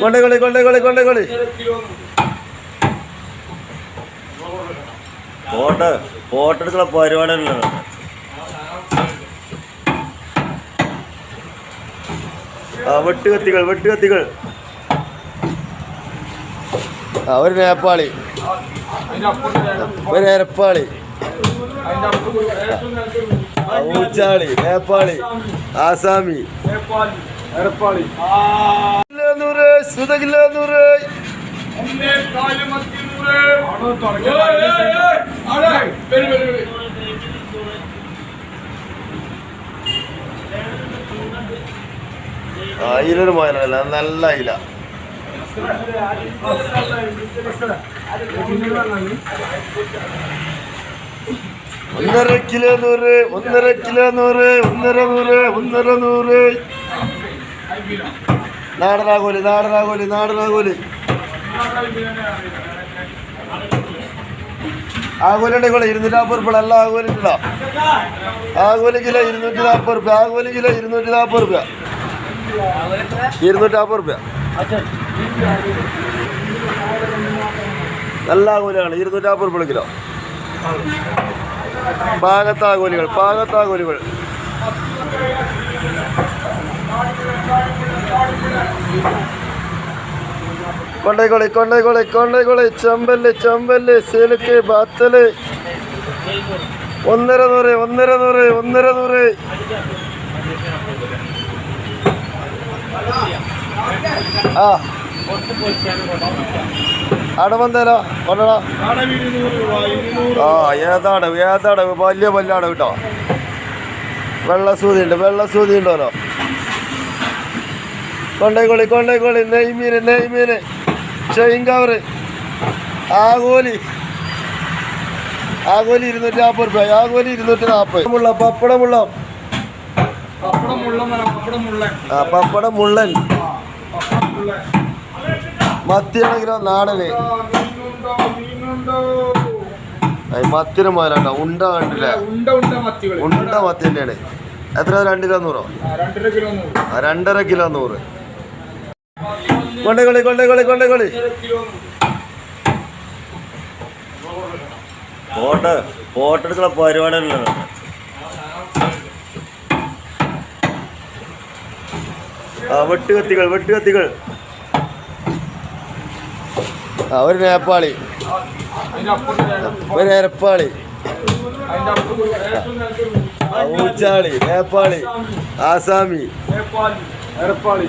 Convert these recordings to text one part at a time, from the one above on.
കൊണ്ടേകൊളി കൊള്ളി കൊണ്ടേകൊളി photo photo എടുക്കുന്ന പരിപാടിയല്ലോ ആ വെട്ടുകത്തികൾ വെട്ടുകത്തികൾ. ആ ഒരു നേപ്പാളി. ഒരു എരപ്പാളി ആ, ഊച്ചാളി നേപ്പാളി ആസാമി. കിലോ നൂറ് സുത കിലോ നൂറ്. ആ അയിലൊരു മോയനല്ല നല്ല അയില ഒന്നര കിലോ നൂറ് ഒന്നര കിലോ നൂറ് ഒന്നര നൂറ് ഒന്നര നൂറ്. നാടനാകോലി നാടനാകോലി നാടനാകോലി ആകോലിയുടെ കൂടെ ഇരുന്നൂറ്റി നാൽപ്പത് റുപ്യ അല്ല ആകോലി കിലോ ആകോലി കിലോ ഇരുന്നൂറ്റി നാൽപ്പത് റുപ്യ ആകോലി കിലോ ഇരുന്നൂറ്റി നാൽപ്പത് റുപ്യ ഇരുന്നൂറ്റി നാൽപ്പത് റുപ്യ നല്ല ആകോലിയാണ് ഇരുന്നൂറ്റി നാൽപ്പത് റുപ്യ കിലോ പാകത്താകോലികൾ പാകത്താകോലികൾ കൊണ്ടേകൊളി കൊണ്ടേക്കോളി കൊണ്ടേക്കോളി ചെമ്പൽ ചെമ്പൽ സിലുക്ക് ബാത്തൽ. ഒന്നര നൂറ് ഒന്നര നൂറ് ഒന്നര നൂറ്. ആ. അടവന്തേലോ കൊണ്ടടാ. ആ ഏതാണ് ഏതാണ് വലിയ പല്ലാണ് കേട്ടോ. വെള്ളസൂതി ഉണ്ട് വെള്ളസൂതി ഉണ്ടല്ലോ കൊണ്ടേക്കോളി കൊണ്ടേക്കോളി നെയ്മീന് നെയ്മീന്. ഷെയിൻകവറ് ആകോലി ആകോലി ഇരുന്നൂറ്റി നാൽപ്പത് രൂപ ആകോലി ഇരുന്നൂറ്റി നാൽപ്പത് മുള്ള പപ്പടമുള്ള മുള്ള പപ്പടം മുള്ളൻ മത്തിയാണെങ്കിലോ നാടന്. മത്തിന് മുതലാട്ടോ. ഉണ്ട കണ്ടില്ലേ? ഉണ്ട മത്തി തന്നെയാണ്. എത്ര രണ്ട് കിലോ നൂറോ. രണ്ടര കിലോ നൂറ്. ആ, കൊള്ളി കൊണ്ടേ കൊള്ളി കൊണ്ടേ കൊള്ളി. ഫോട്ടോ ഫോട്ടോ എടുക്കുന്ന പരിപാടിയല്ലോ ആ വെട്ടുകത്തികൾ വെട്ടുകത്തികൾ. ആ ഒരു നേപ്പാളി. ഒരു എരപ്പാളി ഊച്ചാളി നേപ്പാളി ആസാമി. നേപ്പാളി എടപ്പാളി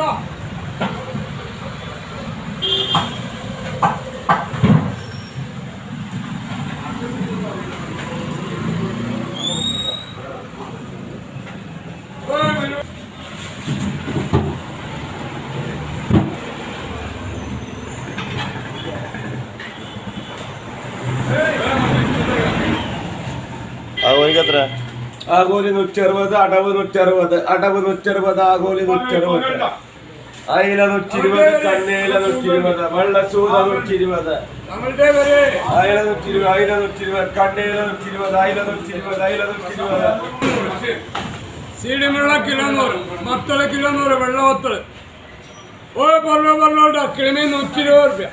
ಮಾಡಿ ആകോലിക്ക് എത്ര? ആഗോലി നൂറ്ററുപത് അടവ് നൂറ്ററുപത് അടവ് നൂറ്ററുപത് ആഗോലി നൂറ്ററുപത്. അയില നൂറ്റിരുപത് കണ്ണേല നൂറ്റിരുപത് വെള്ളച്ചൂത നൂറ്റിരുപത്. അയില നൂറ്റിരുപത് അയില നൂറ്റിരുപത് കണ്ണേല നൂറ്റിരുപത് അയില നൂറ്റിരുപത് അയില നൂറ്റിരുപത്. സീഡിമുള്ള കിലോ നൂറ് മത്തൾ കിലോ നൂറ് വെള്ള മത്തൾ ഓ പറഞ്ഞു പറഞ്ഞോട്ടോ കിളിമീൻ നൂറ്റി ഇരുപത് റുപ്യ.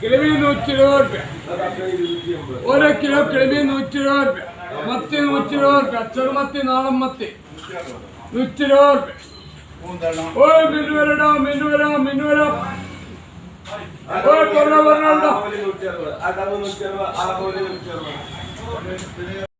കിളിമീൻ നൂറ്റി ഇരുപത് റുപ്യ ഓരോ കിലോ കിളിമീൻ നൂറ്റി ഇരുപത് റുപ്യ. മത്തി നൂറ്റി ഇരുപത് മത്തി നാളം ഇരുപത് റുപ്യ ഓ മിന്നു വരടാ മിന്നു വരാം മിന്നു വരാം. ഓ പറഞ്ഞോ പറഞ്ഞോ